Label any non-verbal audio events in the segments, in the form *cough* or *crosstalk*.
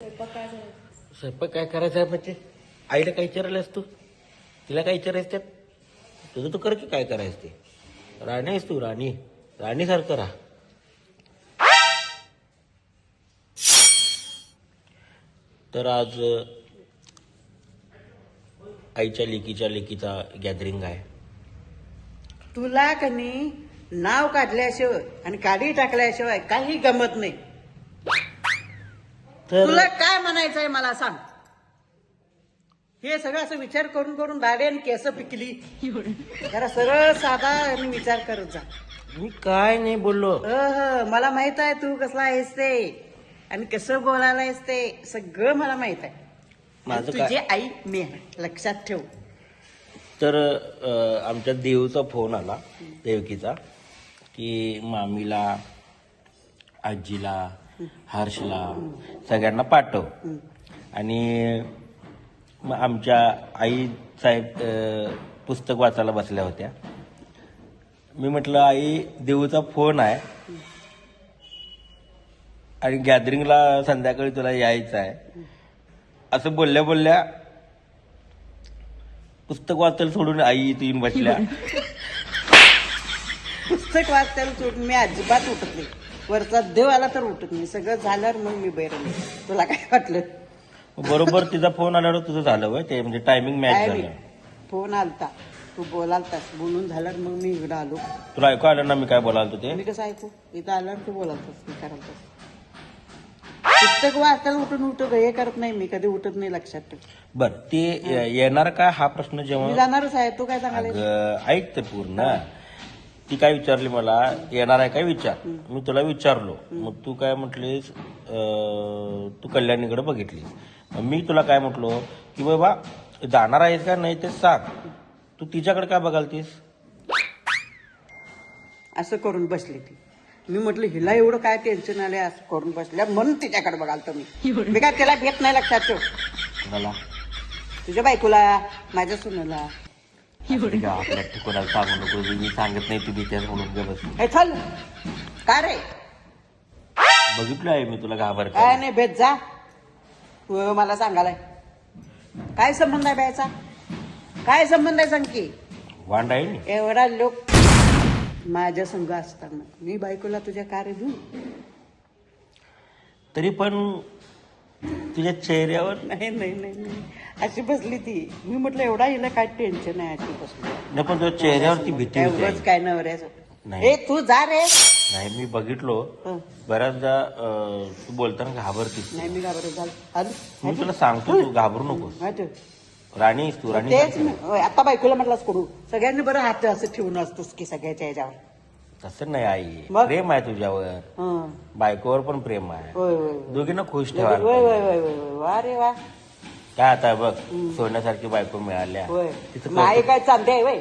स्वयंपाक काय करायचं स्वयंपाक काय करायचं आहे म्हणजे? आईला काय विचारायलास तू? तिला काय विचारायचं त्यात तुझं तू कर की काय करायचं ते? राणी आहेस तू राणी. राणीसारखं राहा. तर आज अ, आईच्या लेकीच्या लेकीचा गॅदरिंग आहे. तुला कनी नाव काढल्याशिवाय आणि काढी टाकल्याशिवाय काही गमत नाही. तर तुला काय म्हणायचंय मला सांग. हे सगळं असं विचार करून करून दाढी आणि केस पिकली. जरा सरळ साधा आणि विचार करत जा. मी काय नाही बोललो. अह, मला माहीत आहे तू कसला आहेस ते. आणि कसं बोलायला आहेस ते सगळं मला माहीत आहे. माझं काय- तुझी आई मी आहे. लक्षात ठेव. तर अ, आमच्या देवचा फोन आला देवकीचा की मामीला आजीला हर्षला सगळ्यांना पाठव. आणि मग आमच्या आई साहेब पुस्तक वाचायला बसल्या होत्या. मी म्हटलं आई देऊचा फोन आहे. आणि गॅदरिंगला संध्याकाळी तुला यायचं आहे. असं बोलल्या बोलल्या पुस्तक वाचायला सोडून आई इथं येऊन बसल्या. पुस्तक वाचायला सोडून मी अजिबात उठत नाही. वरचा देव आला तर उठत नाही. सगळं झाल्यावर मग मी बैरं तुला काय वाटलं? बरोबर तिचा फोन आल्यावर तुझं झालं ते म्हणजे टायमिंग मॅच काय झालं. फोन आलता. तू बोलालतास. बोलून झाल्यावर मग मी इकडं आलो. तुला ऐकू आलं ना मी काय बोलाल ते? मी कसं ऐकू? इथं आल्यावर तू बोलालतास मी करालतास. पुस्तक वाचायला उठून उठत हे करत नाही मी कधी उठत नाही लक्षात ठेव. बर ते येणार का हा प्रश्न मी जेव्हा जाणारच आहे. तू काय सांगायला अगं, ऐक तर पूर्ण. ती काय विचारली मला? येणार आहे काय विचार? मी तुला विचारलो. मग तू काय म्हटलीस? तू कल्याणीकडे बघितली मग मी तुला काय म्हटलो? की बाबा जाणार आहेस का? नाही ते सांग. तू तिच्याकडे काय बघालतीस? असं करून बसली ती. मी म्हटलं हिला एवढं काय टेन्शन आलंय असं करून बसल्या? म्हणून तिच्याकडे बघालतो मी. मी काय त्याला घेत नाही लक्षात ठेव मला. तुझ्या बायकोला माझ्या सुनाला आपल्या कोणाला सांगू नको मी सांगत नाही तू बिचार म्हणून ग बस हे चल. काय रे? बघितलं आहे मी तुला घाबर काय नाही भेट जा. तू मला सांगालाय काय संबंध आहे बायचा? काय संबंध आहे सांग की वांड आहे एवढा लोक माझ्या संघ असताना. मी बायकोला तुझ्या कार देऊ? तरी पण तुझ्या चेहऱ्यावर? नाही नाही नाही नाही. अशी बसली ती. मी म्हटलं एवढा हिला काय टेन्शन आहे अशी बसली. नाही पण तुझ्या चेहऱ्यावरती भीती होती. एवढंच. काय नवऱ्याचं. नाही. ए तू जा रे. नाही मी बघितलो. हं. बऱ्याचदा अं, तू बोलताना घाबरतीस. नाही मी घाबरत झालं. मी तुला सांगतो तू घाबरू नकोस. माहिती राणी आहेस तू राणी तेच मी- होय, आता बायकोला म्हटलास करू सगळ्यांनी बरं हात असं ठेवून असतोस की सगळ्याच्या ह्याच्यावर. तसं नाही आई. मग? प्रेम आहे तुझ्यावर. हं. बायकोवर पण प्रेम आहे. होय होय. होय. दोघींना खुश होय ठेवायला होय पाहिजे. होय होय होय. वा रे वा. काय आता बघ सोन्यासारखी बायको मिळाल्या. होय. तिचं नाही कौतुक काय चांदे आहे वय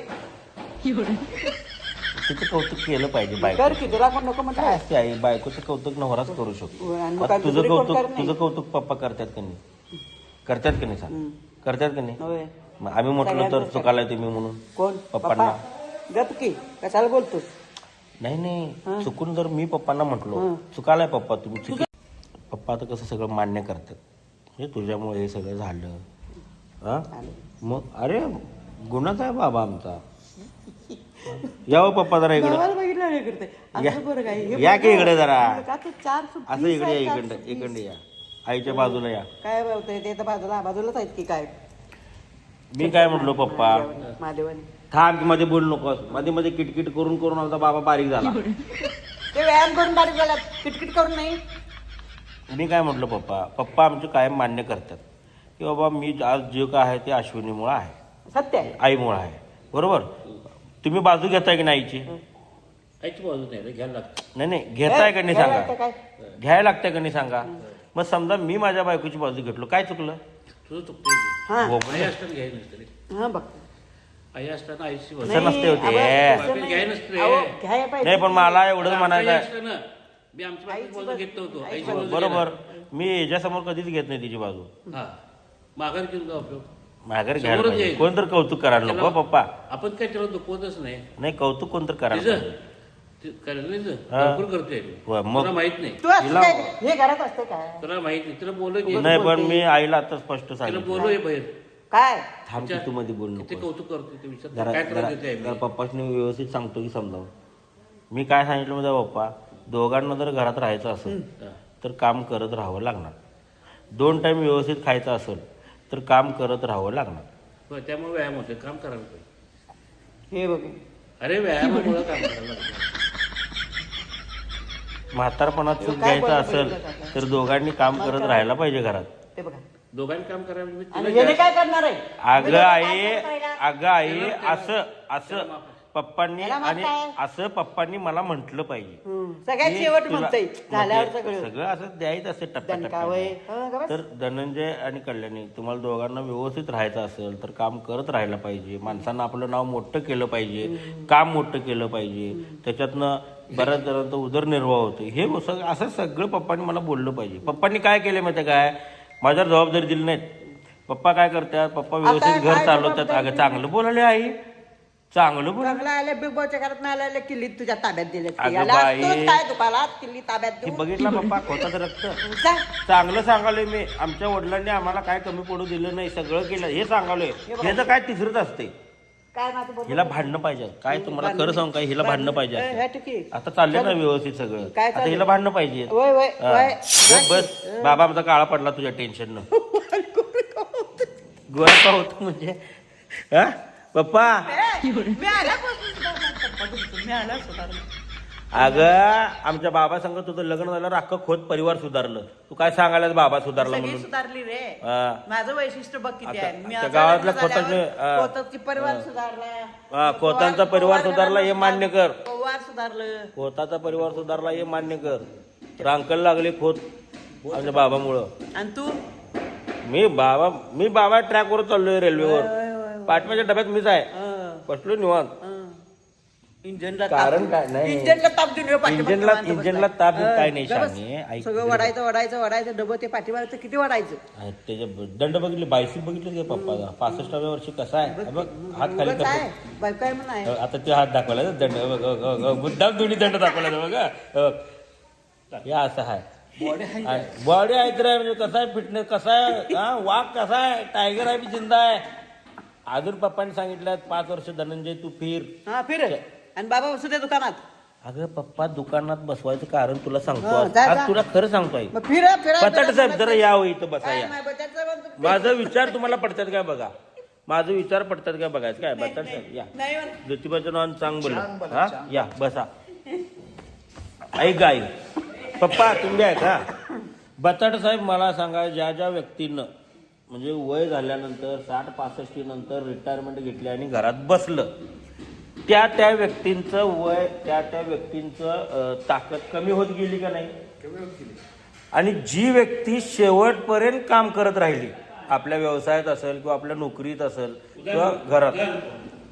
तिचं कौतुक केलं पाहिजे कर बायको की तुला कोण नको काय म्हटलं असते आई? बायकोचं कौतुक नवराच करू शकतो. होय, आणि मग आता काय तुझं दुसरी कोण कौतुक? तुझं कौतुक पप्पा करतात का नाही? करतात का नाही सांग? करतात का नाही? होय. मग आम्ही म्हटलं तर चुकालाय तुम्ही म्हणून. कोण? पप्पांना. पप्पा? गप की कशाला बोलतोस? नाही नाही. चुकून जर मी पप्पांना म्हटलो हं. चुकालाय पप्पा तुम्ही चुकी पप्पा आता कसं सगळं मान्य करतात. म्हणजे तुझ्यामुळे हे सगळं झालं. हा? मग अरे गुन्हाच आहे बाबा आमचा? यावं पप्पा जरा इकडं. हे या. हे की इकडे जरा. का ते चार सु- असं इकडे या इकडं इकडे या. आईच्या बाजूला या. काय ते तर बाजूला बाजूलाच आहेत की काय? मी काय म्हटलो पप्पा? थांबमध्ये बोलू नकोस. मध्ये मध्ये किटकिट करून करून आमचा बाबा बारीक झाला. ते व्यायाम करून बारीक झाला. किटकिट करून नाही. मी काय म्हटलं पप्पा? पप्पा आमचे कायम मान्य करतात की बाबा मी आज जे काय आहे ते अश्विनीमुळं आहे. सत्य आहे. आईमुळं आहे. बरोबर? तुम्ही बाजू घेताय की नाही आईची? आईची बाजू नाही रे, घ्यायला लागतं. नाही नाही घेताय का नाही सांगा? काय? घ्यायला लागतंय का नाही सांगा? मग समजा मी माझ्या बायकोची बाजू घेतलो काय चुकलं? तुझं चुकतंय की. नसतं रे. हा बघ. आई असताना तसं नसते होते. नाही. घ्याय नसतं. पण मला एवढंच म्हणायचं आहे. असताना मी आमच्या घेत नव्हतो. आईची आईची बाजू बरोबर. मी याच्यासमोर कधीच घेत नाही तिची बाजू. हा. माघार घेऊन उपयोग. माघार घ्यायला समोरच पाहिजे. यायचं. कोणतर कौतुक करायला नको पप्पा. आपण काय त्याला दुखवतच नाही. नाही कौतुक कोणतर करायला तिचं पाहिजे. ते करायला नाही तर. हा. भरपूर करतोय मी. वा, मग- तुला माहीत नाही. तू असं काय हे घरात असते काय? तुला माहीत नाही. तुला बोलू नाही पण मी आईला आता स्पष्ट तिला सांगितलं. बोलू हे बाहेर. काय? थांब की तू मध्ये बोल ते नको कौतुक करतो ते विचार. जरा काय त्रास जरा देते जरा पप्पाशनी व्यवस्थित सांगतो की समजावं मी काय सांगितलं माझ्या पप्पा? दोघांना जर घरात राहायचं असेल तर काम करत राहावं लागणार. दोन टाइम व्यवस्थित खायचं असेल तर काम करत राहावं लागणार. त्यामुळे व्यायाम होते काम करायला पाहिजे हे बघ. अरे व्यायामामुळे काम करायला लागतं. म्हातारपणात सुख काय घ्यायचं असेल? तर दोघांनी काम करत राहायला पाहिजे घरात. ते बघा. दोघांनी काम करायला म्हणजे आणि तुला याने काय करणार आहे? अगं आई? अगं आई असं असं पप्पांनी त्याला आणि काय? असं पप्पांनी मला म्हंटल पाहिजे. हम्म. सगळ्यात की शेवट तुला- म्हणतंय झाल्यावर म्हणजे सगळं सगळं असं द्यायचं असते दणकावय टप्प्या हं, बस. तर धनंजय आणि कल्याणी तुम्हाला दोघांना व्यवस्थित राहायचं असेल तर काम करत राहायला पाहिजे. माणसांना आपलं नाव मोठं केलं पाहिजे काम मोठं केलं पाहिजे. त्याच्यातनं बऱ्याच जणांचा उदरनिर्वाह होतो. हे सगळं असं सगळं पप्पांनी मला बोललं पाहिजे. पप्पांनी काय केलं माहिती काय? माझ्यावर जबाबदारी दिली नाहीत. पप्पा काय करतात? पप्पा व्यवस्थित घर चालवतात. अगं चांगलं बोलाले आई. चांगलं बोल. चांगला आल्या बिग बॉसच्या घरात नाही आल्या किल्लीत तुझ्या ताब्यात दिले अगं बाई. काय किल्ली ताब्यात बघितला पप्पा खोताचं रक्त. जा. चांगलं सांगालोय मी. आमच्या वडिलांनी आम्हाला काय कमी पडू दिलं नाही सगळं केलं. हे सांगालोय. हे तर काय तिसरंच असते काय माझं हिला भांडणं पाहिजे काय तुम्हाला खरं सांग काय हिला भांडणं पाहिजे. ठीक. आता चाललंय ना व्यवस्थित सगळं. काय आता चाललंय? हिला भांडणं पाहिजे. वय वय हा. वय. गप बस. बाबा आमचा काळा पडला तुझ्या टेन्शन न. *laughs* गोळा होत? म्हणजे? हा? पप्पा. मी तुमचं. मी सुधारणार. अगं आमच्या बाबा सांगत तुझं लग्न झालं अख्खं खोत परिवार सुधारलं. तू काय सांगायला बाबा सुधारला सगळी म्हणून? सुधारली रे. हा. माझं वैशिष्ट्य बघ किती आहे. आता- मी आता असं गावातल्या लग्न झाल्यावर खोताचे, हा. खोताची परिवार सुधारला. हा, खोतांचा परिवार सुधारला हे मान्य कर. पवार सुधारलं. खोताचा परिवार सुधारला हे मान्य कर. रांकल लागले खोत आमच्या बाबामुळं. आणि तू? मी बाबा मी बाबा ट्रॅकवर चाललोय रेल्वेवर. पाठव्याच्या डब्यात मीच आहे. हं, बसलो निवांत. इंजिनला कारण ताप- काय? नाही. इंजिनला ताप देऊन ह्यो पाठीमागे इंजिनला- माणसं इंजिनला बसलाय. ताप देऊन काय नाही गं बस. शाने. ऐक सगळं. वडायचं वडायचं वडायचं डबं ते पाठीमागे किती वडायचं आणि त्याचे दंड बघितले बायसी बघितले का पप्पाचा पासष्टाव्या वर्षी कसा आहे हा बघ हात खाली उगाच करतो म्हणून आहे आता ते हात दाखवला ना दंड बघ, बघ, बघ, बघ, मुद्दाम दोन्ही दंड दाखवला ना बघा. हे असं आहे बॉडी आहे तर आहे म्हणजे कसा आहे फिटनेस कसा आहे हा वाघ कसा आहे टायगर आहे बी जिंदा आहे अजून पप्पांनी सांगितलं पाच वर्ष धनंजय तू फिर हा फिर आणि बाबा बसू दे दुकानात. अगं पप्पा दुकानात बसवायचं कारण तुला सांगतो. हा, आज जा, आज जा. तुला खरं सांगतोय. मग फिर फिरा पताट साहेब जरा यावं इथं बसा काय या. नाही. माझं विचार तुम्हाला पडतात काय बघा? माझं विचार पडतात काय बघायचं? काय? बटाट साहेब या. नाही म्हण. ज्योतिबाचं नाव चांग बोल हा? या बसा. ऐक आई पप्पा तुम्ही आहे का बटाट साहेब मला सांगा ज्या ज्या व्यक्तीनं म्हणजे वय झाल्यानंतर साठ पासष्टी नंतर रिटायरमेंट घेतली आणि घरात बसलं त्या त्या व्यक्तींचं वय त्या त्या व्यक्तींचं ताकद कमी होत गेली का नाही? आणि जी व्यक्ती शेवटपर्यंत काम करत राहिली आपल्या व्यवसायात असेल किंवा आपल्या नोकरीत असेल किंवा घरात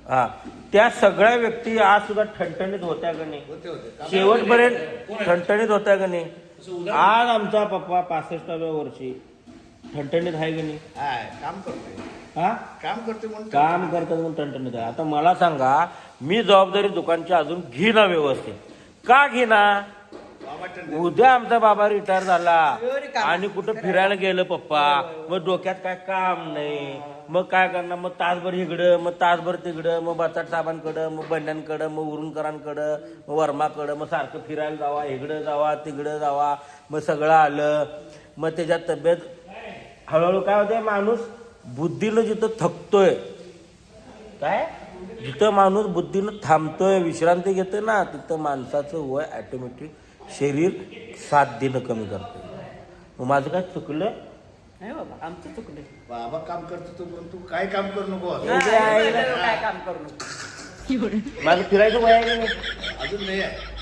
हा त्या सगळ्या व्यक्ती आज सुद्धा ठणठणीत होत्या का नाही? शेवटपर्यंत ठणठणीत होत्या का नाही? आज आमचा पप्पा पासष्टाव्या वर्षी ठणठणीत आहे का नाही? हाय, काम करतोय. हा? काम करतोय म्हणून काम करतात म्हणून टणटणीत आहे. आता मला सांगा मी जबाबदारी दुकानची अजून घेना व्यवस्थित. का बाबा टंडे उद्या आमचा बाबा रिटायर झाला. आणि कुठं फिरायला गेलं पप्पा. मग डोक्यात काय काम नाही. मग काय करणार? मग तासभर इकडं मग तासभर तिकडं मग बटाट साहेबांकडं मग बंड्यांकडं मग उरुणकरांकडं मग वर्माकडं मग सारखं फिरायला जावा इकडं जावा तिकडं जावा. मग सगळं आलं. मग त्याच्यात तब्येत हळूहळू काय होतंय माणूस बुद्धीनं जिथं थकतोय काय? जिथं माणूस बुद्धीनं थांबतोय विश्रांती घेतोय ना तिथं माणसाचं वय ऑटोमॅटिक शरीर साथ देणं कमी करतोय. मग माझं काय चुकलं? नाही बाबा आमचं चुकलं. बाबा काम करतो तू पण तू काय काम करू नको. काय काम करू नको. माझं फिरायचं वय अजून नाही आहे.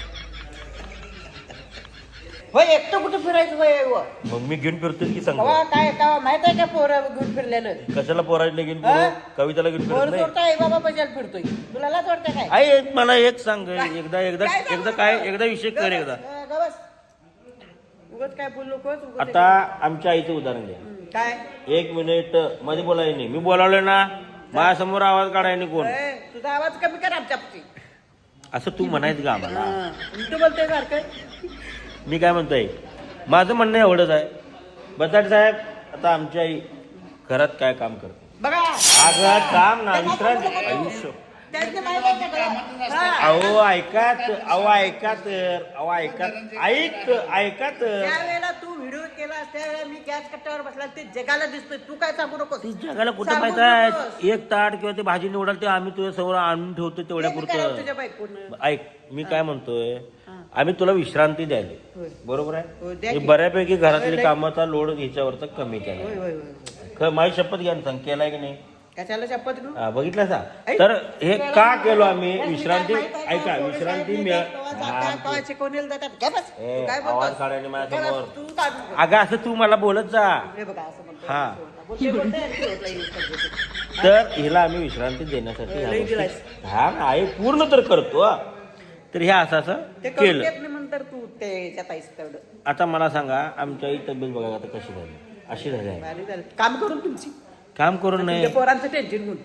होय एकटं कुठं फिरायचं व? मग मी घेऊन फिरतोय की सांग काय कवा माहीत आहे का पोरं घेऊन फिरलेलं? कशाला पोरायला घेऊन हा? फिरू कविताला घेऊन पोर फिरत नाही? सोडताय बाबा बजाल फिरतोय. तुला लाज वाटते काय? आई एक मला एक सांग एकदा एकदा काय सांगू एकदा? काय एकदा विषय कर एकदा. अं, गबस. उगाच काय बोलू नकोस उगाच आता आमच्या आईचं उदाहरण घ्या काय? एक मिनिटमध्ये बोलायला नाही. मी बोलावलं ना माझ्यासमोर आवाज काढाय नाही कोण होय, तुझा आवाज कमी कर आमच्या पती असं तू म्हणायचं का आम्हाला. उलटं बोलतोय सारखं. मी काय म्हणतोय? माझं म्हणणं एवढंच आहे. बटाटे साहेब आता आमची आई घरात काय काम करते? बघा. अगं काम ना विश्रांती आयुष्य. माहिती. अहो ऐका तर अहो ऐका तर अहो ऐका ऐक ऐका तर. त्या वेळेला तू व्हिडिओ केला त्यावेळेला मी गॅस कट्ट्यावर बसला ते जगाला दिसतोय. तू काय सांगू नकोस. ती जगाला कुठं सांगू माहीत आहे. एक ताट किंवा ते भाजी निवडाल ते आम्ही तुझ्या समोर आणून ठेवतो तेवढ्या ते काय तुझ्या पुरतं बायकोनं ऐक मी काय म्हणतोय? आम्ही तुला विश्रांती द्यायला. होय. बरोबर होय, आहे? हे. बऱ्यापैकी घरातली. कामाचा लोड ह्याच्यावरचा कमी केला होय होय होय. ख- माझी शपथ घ्या ना सांग केलाय की नाही? घेऊ हा, बघितलं सा. तर हे का केलो आम्ही विश्रांती? ऐका विश्रांती मिळ शिकवणीला जातात बस. ए, तू काय आवाज बस, तू. अगं असं तू मला बोलत जा हे बघा असं. हा. आणि. तर हिला आम्ही विश्रांती देण्यासाठी ह्या लई गोष्टी- दिलायस. हा आहे पूर्ण तर करतो हा. तर हे असं असं करून केलं देत नाही नंतर तू ते त्यात आहेस तेवढं आता मला सांगा आमच्या आई तब्येत बघा आता कशी झाली अशी झाली आहे भारी झालं. काम करून तुमची काम करून नाही तुमच्या पोरांचं टेन्शन घेऊन.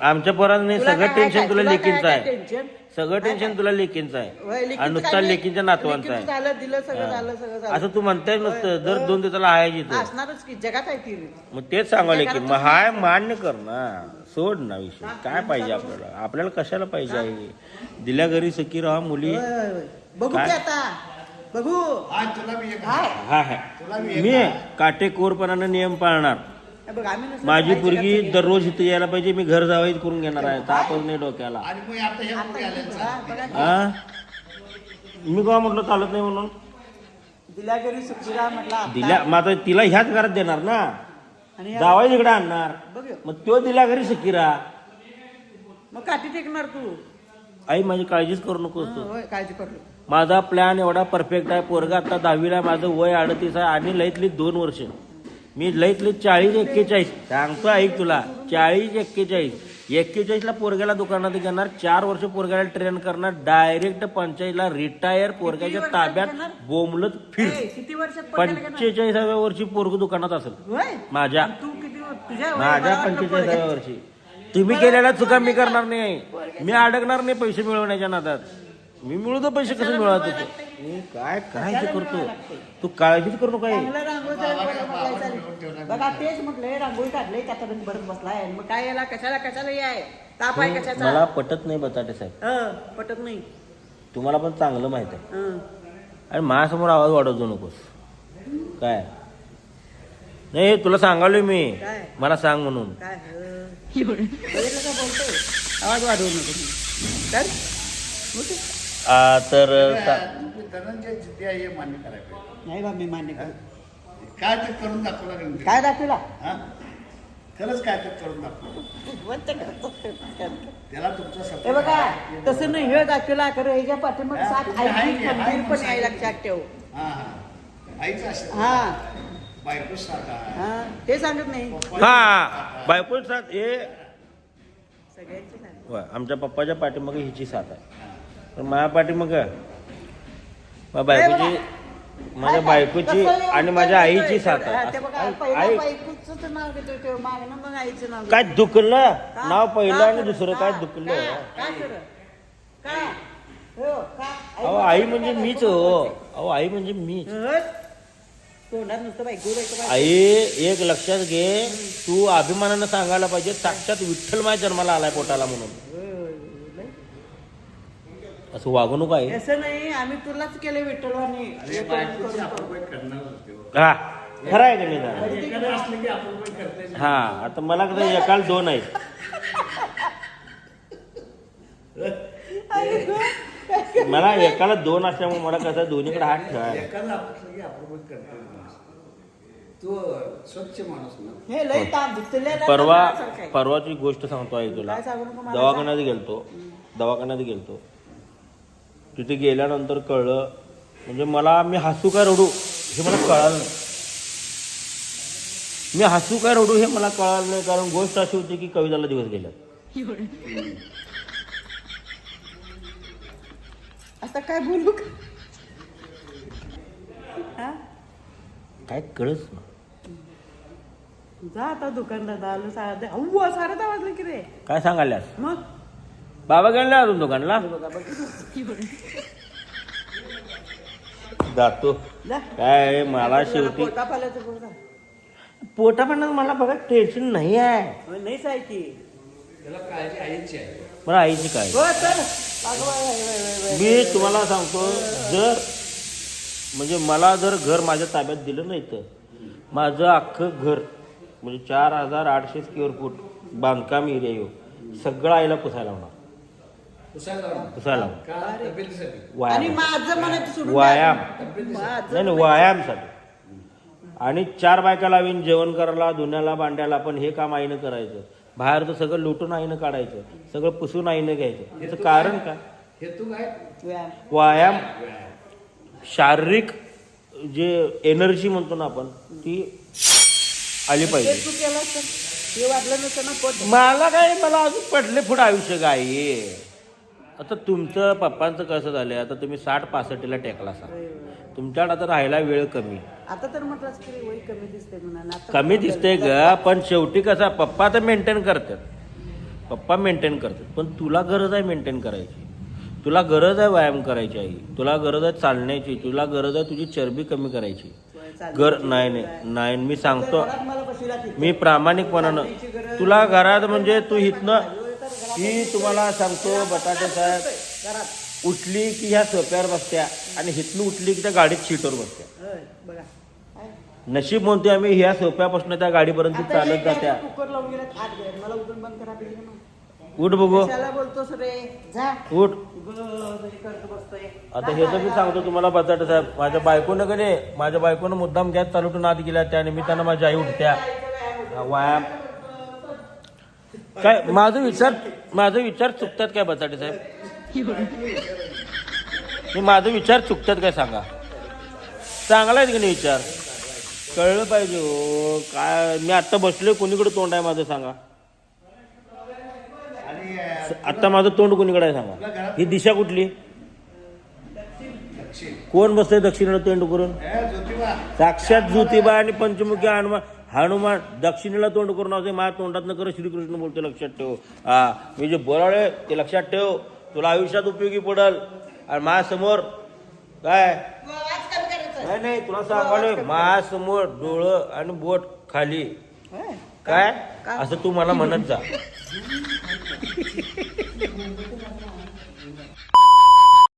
आमच्या पोरांनी तुला सगळं काय टेन्शन काय? तुला तुला काय लेकींचं काय आहे? सगळं टेन्शन तुला लेकींचं होय, आहे लेकीचं आणि नुसता काय नाही. लेकींच्या नातवांचं लेकीचं आहे झालं दिलं सगळं झालं सगळं झालं. असं तू म्हणताय नुसतं होय, दर होय. दोन दिवसाला आहे जिथं. असणारच की जगात आहे ती मग तेच की तुमच्या मग हाय मान्य कर ना. सोड ना विषय. काय पाहिजे आपल्याला? आपल्याला कशाला पाहिजे आहे? दिल्या घरी सखी राहा मुली. होय, होय, होय. बघू काय? की आता. बघू. आज तुला मी एक हाय. हा आहे मी काटेकोरपणानं नियम पाळणार. बघ आम्ही नसलं माझी तर पोरगी जगात दररोज इथे यायला पाहिजे मी घर जावायच करून घेणार आहे. तापच नाही डोक्याला. आणि मग आता ह्या मुली आल्या सगळं- हा, बघा. हा? मी का म्हटलं चालत नाही म्हणून? दिल्या घरी सुखीला म्हटलं आता. दिल्या मग आता तिला ह्याच घरात देणार ना? आणि या- जावाय इकडे आणणार. बघू मग तो दिल्या घरी सकीरा मग काठी टेकणार तू. आई माझी काळजीच करू नकोस तू. होय काळजी करतो माझा प्लॅन एवढा परफेक्ट आहे. पोरगा आता दहावीला आहे, माझं वय अडतीस आहे आणि लईतली दोन वर्ष. मी लईतली चाळीस एक्केचाळीस. सांगतो ऐक तुला. चाळीस एक्केचाळीस. एक्केचाळीसला पोरग्याला दुकानात घेणार चार वर्ष पोरग्याला ट्रेन करणार डायरेक्ट पंचायतला रिटायर पोरग्याच्या ताब्यात? बोमलत फिर. किती? पंचेचाळीसाव्या वर्षी पोरग दुकानात असेल. माझ्या. माझ्या पंचेचाळीसाव्या वर्षी. तुम्ही केलेल्या चुका मी करणार नाही. मी अडकणार नाही पैसे मिळवण्याच्या नादात. मी मिळवतो पैसे कसे मिळवत होते काय काय ते करतो तू काळजीच करू नका हे. चांगलं. बघा तेच म्हटलंय रांगोळी काढले त्याचा रंग भरत बसलाय. मग काय याला कशाला कशाला आहे? ताप आहे कशाचा? मला पटत नाही बटाटे साहेब. हं, पटत नाही. तुम्हाला पण चांगलं माहीत आहे. हं. आणि माझ्यासमोर आवाज वाढवतो नकोस. काय? नाही तुला सांगालोय मी. काय? मला सांग म्हणून. काय? हं. बघितलं का बोलतोय. आवाज वाढवू नको. तर? बोलतोय. आ, तर धनंजय जिद्दी आहे हे मान्य करायला पाहिजे. नाही बा मी मान्य करतो काय ते करून दाखवला. काय दाखवला? हा? खरंच काय ते करून दाखवलं? करतो. त्याला तुमचा हे सपोर्ट बघा तसं नाही हे दाखवला खरं ह्याच्या पाठीमाग सात आहे की, खंबीर पण आहे. लक्षात ठेव. हा हा. आईचं हा. बायको हा ते सांगत नाही. हा बायको साथ हे सगळ्यांची आमच्या पप्पाच्या पाठीमाग हिची साथ आहे. पण माझ्या पाठीमाग माझ्या बायकोची माझ्या बायकोची आणि माझ्या आईची साथ. आहे आई मग काय दुखलं? नाव पहिलं आणि? दुसरं? काय दुखलं? अहो आई म्हणजे मीच हो. अहो आई म्हणजे मीच? तोंडात नुसतं बायको बायको बायको. आई एक लक्षात घे. तू अभिमानानं सांगायला पाहिजे साक्षात विठ्ठल माझ्या जन्माला आलाय पोटाला म्हणून. असं वागू नको आहे. असं नाही आम्ही तुलाच केलं हे. करणार होते हो. हा खरं आहे का नाही दादा? एखादं असलं की आपण पण करताय हा आता मला कसं एकाला दोन आहेत. मला एकाला दोन असल्यामुळे मला कसं दोन्हीकडे हात ठेवायला एखादं असलं की आपण पण करताय तो स्वच्छ माणूस ना. हे लय ताप धुतलेलं परवा आहे. परवाची परवाची गोष्ट सांगतो आई तुला. काय सांगू नको मला दवाखान्यात गेलतो. दवाखान्यात गेलतो. तिथे गेल्यानंतर कळलं. म्हणजे मला मी हसू काय रडू हे मला कळालं नाही. मी हसू काय रडू हे मला कळालं नाही कारण गोष्ट अशी होती की कविताला दिवस गेल्यात आता काय बोलू? काय कळच ना. जा आता दुकानदार आलं साडे अव्वा दहा वाजले की रे काय सांगाल्यास मग? बाबा गेला नाही अजून दुकानला जातो. काय मला शेवटी पोटा पण मला बघा टेन्शन नाही आहे. होय, नाहीच आहे की. त्याला काळजी आईची आहे. मला आईची काय हो. मी तुम्हाला सांगतो जर म्हणजे मला जर घर माझ्या ताब्यात दिलं नाही तर. माझं अख्खं घर म्हणजे चार हजार आठशे स्क्वेअर फूट बांधकाम एरिया येऊ सगळं आईला पुसायला होणार. पुसायला आणि व्यायाम. माझं म्हणायचं सोडून व्यायाम. नाही नाही व्यायामसाठी. आणि चार बायका लावीन जेवण करायला धुण्याला भांड्याला पण हे काम आईनं करायचं. बाहेरचं सगळं लुटून आईनं काढायचं. सगळं पुसून आईनं घ्यायचं. त्याचं कारण काय? हे तू काय? व्यायाम. व्यायाम. शारीरिक जे एनर्जी म्हणतो ना आपण ती आली ते पाहिजे. तू केलं तर. ते वाटलं नसतं ना पोट. मला काय मला अजून पडले पुढं आयुष्य काय आता तुमचं पप्पांचं कसं झालंय? आता तुम्ही साठ पासष्टीला टेकला सा तुमच्याकडे आता राहायला वेळ कमी. आता तर म्हटलं की वय कमी दिसते कमी ग पण शेवटी कसा पप्पा तर मेंटेन करतात. पप्पा मेंटेन करतात. पण तुला गरज आहे मेंटेन करायची. तुला गरज आहे व्यायाम करायची आई. तुला गरज आहे चालण्याची. तुला गरज आहे तुझी चरबी कमी करायची. गर नाही नाही नाही मी सांगतो. मी प्रामाणिकपणानं तुला घरात म्हणजे तू इथनं ही तुम्हाला सांगतो बटाटे साहेब उठली की ह्या सोप्यावर बसत्या आणि हिथनं उठली की त्या गाडीत सीटवर बसत्या? नशीब म्हणतोय आम्ही ह्या सोप्यापासून त्या गाडीपर्यंत चालत जात्या. उठ बघू. उठ. आता हे तर मी सांगतो तुम्हाला बटाटे साहेब माझ्या बायकोनं का नाही माझ्या बायकोनं मुद्दाम गॅस चालू ठेवून आत गेल्या त्या निमित्तानं माझी आई उठत्या. व्यायाम काय माझं विचार माझं विचार चुकतात काय बटाटे साहेब? मी माझं विचार चुकतात काय सांगा? चांगला आहे की नाही विचार? कळलं पाहिजे हो. काय मी आत्ता बसलोय कोणीकडे तोंड आहे माझं सांगा? आत्ता माझं तोंड कोणीकडे आहे सांगा? ही दिशा कुठली? कोण बसतंय दक्षिणेला तोंड करून? साक्षात ज्योतिबा आणि पंचमुखी हनुमान हनुमान दक्षिणेला तोंड करून असे माझ्या तोंडात कर श्रीकृष्ण बोलतो लक्षात ठेव. हा मी जे बोलावले ते लक्षात ठेव. तुला आयुष्यात उपयोगी पडल. आणि माझ्यासमोर काय? नाही नाही तुला सांगाले माझ्यासमोर डोळं आणि बोट खाली. काय? असं तू मला म्हणत जा. *laughs*